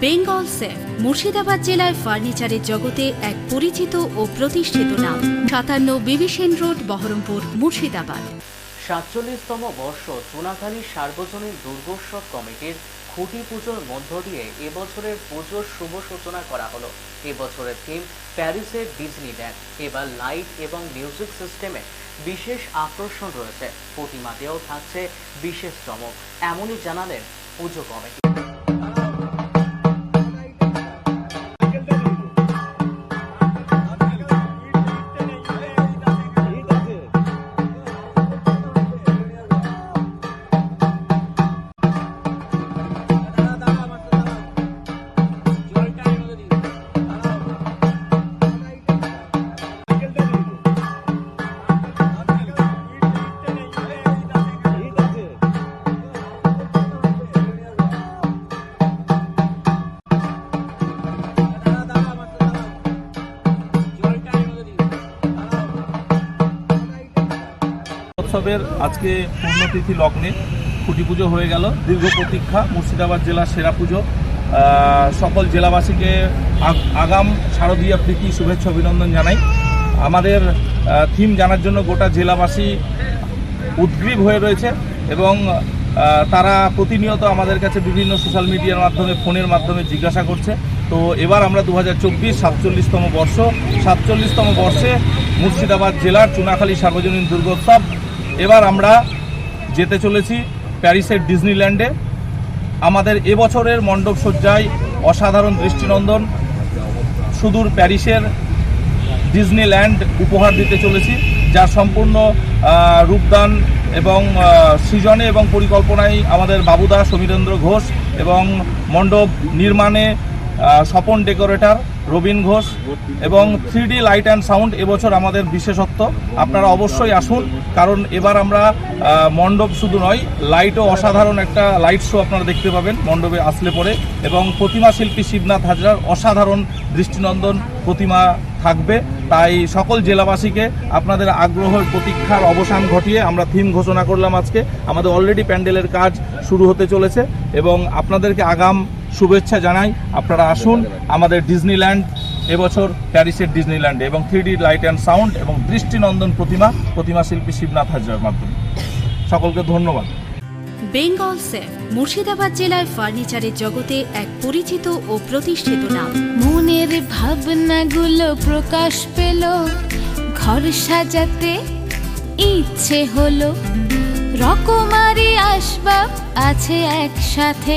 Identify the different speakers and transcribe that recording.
Speaker 1: Bengal safe, Murshidabad জেলায় ফার্নিচারের জগতে এক পরিচিত ও প্রতিষ্ঠিত নাম। সাতান্ন বিবিসেন রোড, বহরমপুর, মুর্শিদাবাদ।
Speaker 2: সাতচল্লিশতম বর্ষ চুনাখালী সার্বজনীন দুর্গোৎসব কমিটির খুঁটি পুজোর মধ্য দিয়ে এবছরের পুজোর শুভ সূচনা করা হলো। এবছরের থিম প্যারিসের ডিজনিল্যান্ড। এবার লাইট এবং মিউজিক সিস্টেমে বিশেষ আকর্ষণ রয়েছে। প্রতিমাতেও থাকছে বিশেষ চমক। এমনই জানালেন পুজো কমিটি।
Speaker 3: উৎসবের আজকে পূর্ণতিথি লগ্নে খুঁটি পুজো হয়ে গেল। দীর্ঘ প্রতীক্ষা, মুর্শিদাবাদ জেলার সেরা পুজো। সকল জেলাবাসীকে আগ- আগাম শারদীয়া প্রীতি, শুভেচ্ছা, অভিনন্দন জানাই। আমাদের থিম জানার জন্য গোটা জেলাবাসী উদ্গ্রীব হয়ে রয়েছে এবং তারা প্রতিনিয়ত আমাদের কাছে বিভিন্ন সোশ্যাল মিডিয়ার মাধ্যমে ফোনের মাধ্যমে জিজ্ঞাসা করছে। তো এবার আমরা দু হাজার চব্বিশ সাতচল্লিশতম বর্ষ, সাতচল্লিশতম বর্ষে মুর্শিদাবাদ জেলার চুনাখালী সার্বজনীন দুর্গোৎসব এবার আমরা যেতে চলেছি প্যারিসের ডিজনিল্যান্ডে। আমাদের এবছরের মণ্ডপ সজ্জায় অসাধারণ দৃষ্টিনন্দন। সুদূর প্যারিসের ডিজনিল্যান্ড উপহার দিতে চলেছি, যা সম্পূর্ণ রূপদান এবং সৃজনে এবং পরিকল্পনায় আমাদের বাবুদা সমীরেন্দ্র ঘোষ এবং মণ্ডপ নির্মাণে স্বপন ডেকোরেটর, রবীন ঘোষ এবং three D light and sound এবছর আমাদের বিশেষত্ব। আপনারা অবশ্যই আসুন, কারণ এবার আমরা মণ্ডপ শুধু নয়, লাইটও অসাধারণ একটা লাইট শো আপনারা দেখতে পাবেন মণ্ডপে আসলে পরে এবং প্রতিমা শিল্পী শিবনাথ হাজরার অসাধারণ দৃষ্টিনন্দন প্রতিমা থাকবে। তাই সকল জেলাবাসীকে আপনাদের আগ্রহের প্রতীক্ষার অবসান ঘটিয়ে আমরা থিম ঘোষণা করলাম আজকে। আমাদের অলরেডি প্যান্ডেলের কাজ শুরু হতে চলেছে এবং আপনাদেরকে আগাম শুভেচ্ছা জানাই। আপনারা আসুন আমাদের ডিজনিল্যান্ড এবছর প্যারিসের ডিজনিল্যান্ডে এবং থ্রি লাইট অ্যান্ড সাউন্ড এবং দৃষ্টিনন্দন প্রতিমা প্রতিমা শিল্পী শিবনাথ হাজরার মাধ্যমে। সকলকে ধন্যবাদ।
Speaker 1: বেঙ্গল সেফ মুর্শিদাবাদ জেলায় ফার্নিচারের জগতে এক পরিচিত ও প্রতিষ্ঠিত নাম।
Speaker 4: মনের ভাবনাগুলো প্রকাশ পেল ঘর সাজাতে ইচ্ছে হলো। রকমারি আসবাব আছে একসাথে